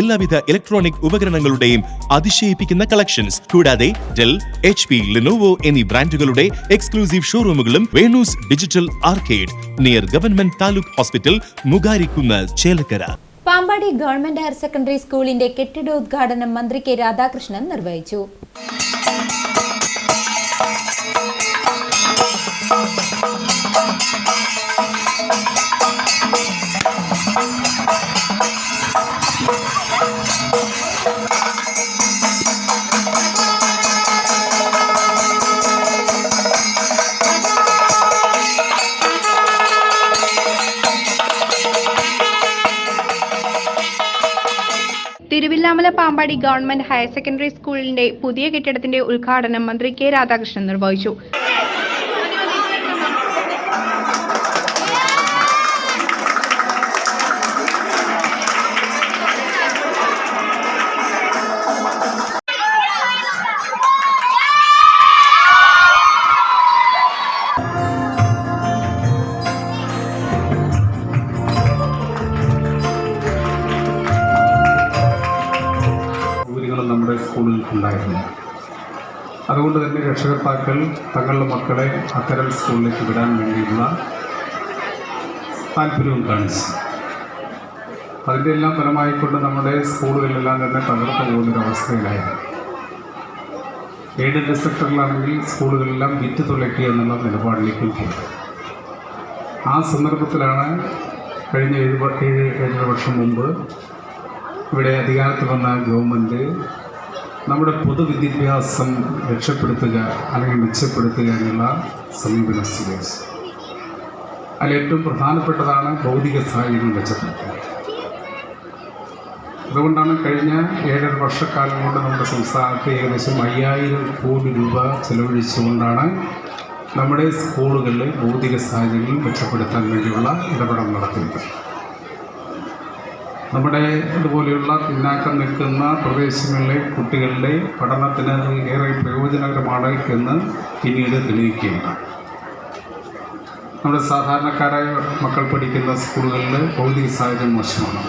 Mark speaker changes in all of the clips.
Speaker 1: എല്ലാവിധ ഇലക്ട്രോണിക് ഉപകരണങ്ങളുടെയും അതിശയിപ്പിക്കുന്ന കളക്ഷൻസ് കൂടാതെ ഡെൽ എച്ച് പി ലിനോവോ എന്നീ ബ്രാൻഡുകളുടെ exclusive ഷോറൂമുകളും Venu's digital arcade near government taluk hospital Mugarikunnu Chelakkara.
Speaker 2: Pampady government higher secondary സ്കൂളിന്റെ കെട്ടിടോദ്ഘാടനം മന്ത്രി കെ രാധാകൃഷ്ണൻ നിർവഹിച്ചു.
Speaker 3: Thiruvilwamala Pampady government higher secondary സ്കൂളിന്റെ പുതിയ കെട്ടിടത്തിന്റെ ഉദ്ഘാടനം മന്ത്രി കെ രാധാകൃഷ്ണൻ നിർവഹിച്ചു.
Speaker 4: സൗകര്യങ്ങളും നമ്മുടെ സ്കൂളിൽ ഉണ്ടായിരുന്നു അതുകൊണ്ട് തന്നെ രക്ഷകർത്താക്കൾ തങ്ങളുടെ മക്കളെ അത്തരം സ്കൂളിലേക്ക് വിടാൻ വേണ്ടിയുള്ള താല്പര്യവും കാണിച്ചു. അതിന്റെ എല്ലാം ഫലമായിക്കൊണ്ട് നമ്മുടെ സ്കൂളുകളിലെല്ലാം തന്നെ തകർന്നു പോകുന്നൊരവസ്ഥയിലായിരുന്നു എയ്ഡഡ് സെക്ടറിലാണെങ്കിൽ സ്കൂളുകളെല്ലാം വിറ്റ് തുലയ്ക്കുക എന്നുള്ള നിലപാടിലേക്ക് പോയി. ആ സന്ദർഭത്തിലാണ് കഴിഞ്ഞ ഏഴ് ഏഴ് ഏഴര വർഷം മുമ്പ് ഇവിടെ അധികാരത്തിൽ വന്ന ഗവൺമെന്റ് നമ്മുടെ പൊതുവിദ്യാഭ്യാസം രക്ഷപ്പെടുത്തുക അല്ലെങ്കിൽ മെച്ചപ്പെടുത്തുക എന്നുള്ള സമീപനം സ്വീകരിച്ചു. അതിൽ ഏറ്റവും പ്രധാനപ്പെട്ടതാണ് ഭൗതിക സാഹചര്യം മെച്ചപ്പെടുത്തുക. അതുകൊണ്ടാണ് കഴിഞ്ഞ ഏഴര വർഷക്കാലം കൊണ്ട് നമ്മുടെ സംസ്ഥാനത്ത് ഏകദേശം അയ്യായിരം കോടി രൂപ ചെലവഴിച്ചുകൊണ്ടാണ് നമ്മുടെ സ്കൂളുകളിൽ ഭൗതിക സാഹചര്യങ്ങൾ മെച്ചപ്പെടുത്താൻ വേണ്ടിയുള്ള ഇടപെടൽ നടത്തിയത് നമ്മുടെ ഇതുപോലെയുള്ള പിന്നാക്കം നിൽക്കുന്ന പ്രദേശങ്ങളിലെ കുട്ടികളുടെ പഠനത്തിന് ഏറെ പ്രയോജനകരമാണ് എന്ന് പിന്നീട് തെളിയിക്കുകയാണ്. നമ്മുടെ സാധാരണക്കാരായ മക്കൾ പഠിക്കുന്ന സ്കൂളുകളിൽ ഭൗതിക സാഹചര്യം മോശമാണ്.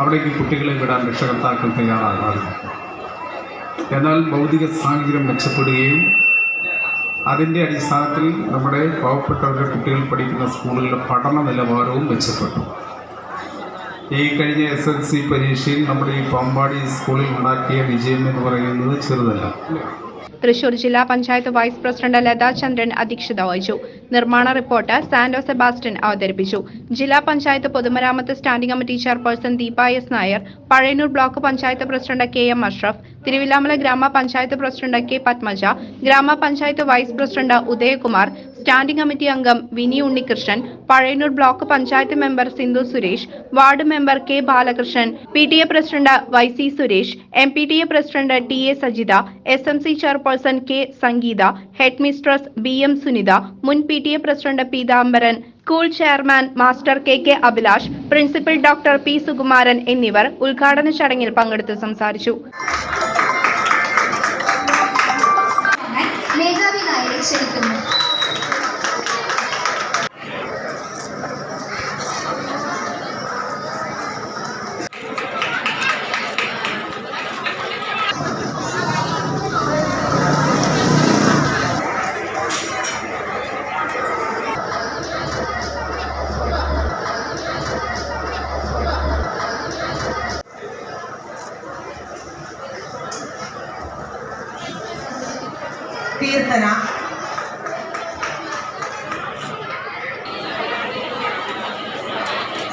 Speaker 4: അവിടേക്ക് കുട്ടികളെ വിടാൻ രക്ഷകർത്താക്കൾ തയ്യാറാകാറില്ല. എന്നാൽ ഭൗതിക സാഹചര്യം മെച്ചപ്പെടുകയും അതിന്റെ അടിസ്ഥാനത്തിൽ നമ്മുടെ പാവപ്പെട്ടവരുടെ കുട്ടികൾ പഠിക്കുന്ന സ്കൂളുകളിലെ പഠന നിലവാരവും മെച്ചപ്പെട്ടു. ഈ കഴിഞ്ഞ എസ് എൽ സി പരീക്ഷയിൽ നമ്മുടെ ഈ പമ്പാടി സ്കൂളിൽ ഉണ്ടാക്കിയ വിജയം എന്ന് പറയുന്നത് ചെറുതല്ല.
Speaker 3: തൃശൂർ ജില്ലാ പഞ്ചായത്ത് വൈസ് പ്രസിഡന്റ് ലതാ ചന്ദ്രൻ അധ്യക്ഷത വഹിച്ചു. നിർമ്മാണ റിപ്പോർട്ട് സാന്റോ സെബാസ്റ്റ്യൻ അവതരിപ്പിച്ചു. ജില്ലാ പഞ്ചായത്ത് പൊതുമരാമത്ത് standing committee chairperson Deepa S Nair Pazhayannur block panchayat president K M Ashraf Thiruvilwamala ഗ്രാമപഞ്ചായത്ത് പ്രസിഡന്റ് കെ പത്മജ ഗ്രാമപഞ്ചായത്ത് vice president Udayakumar standing committee അംഗം Vini Unnikrishnan Pazhayannur block panchayat member Sindhu Suresh ward member K Balakrishnan P T A president Y C Suresh M P T A president T A Sajitha S M C chairperson K. Sangeetha head mistress B. M. Sunitha മുൻ P. T. A president Peethambaran school chairman master K. K. Abhilash principal doctor P. Sukumaran എന്നിവർ ഉദ്ഘാടന ചടങ്ങിൽ പങ്കെടുത്ത് സംസാരിച്ചു.
Speaker 5: കീർത്തന.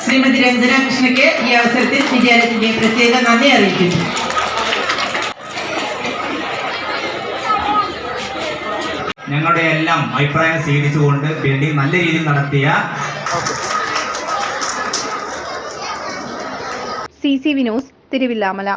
Speaker 5: ശ്രീമതി രഞ്ജന കൃഷ്ണയ്ക്ക് ഈ അവസരത്തിൽ വിദ്യാലയത്തിന്റെ പ്രത്യേക നന്ദി അറിയിക്കുന്നു.
Speaker 6: ഞങ്ങളുടെ എല്ലാം അഭിപ്രായം സ്വീകരിച്ചുകൊണ്ട് വേണ്ടി നല്ല രീതിയിൽ നടത്തിയ
Speaker 3: സി സി വിനോസ് തിരുവില്ലാമല.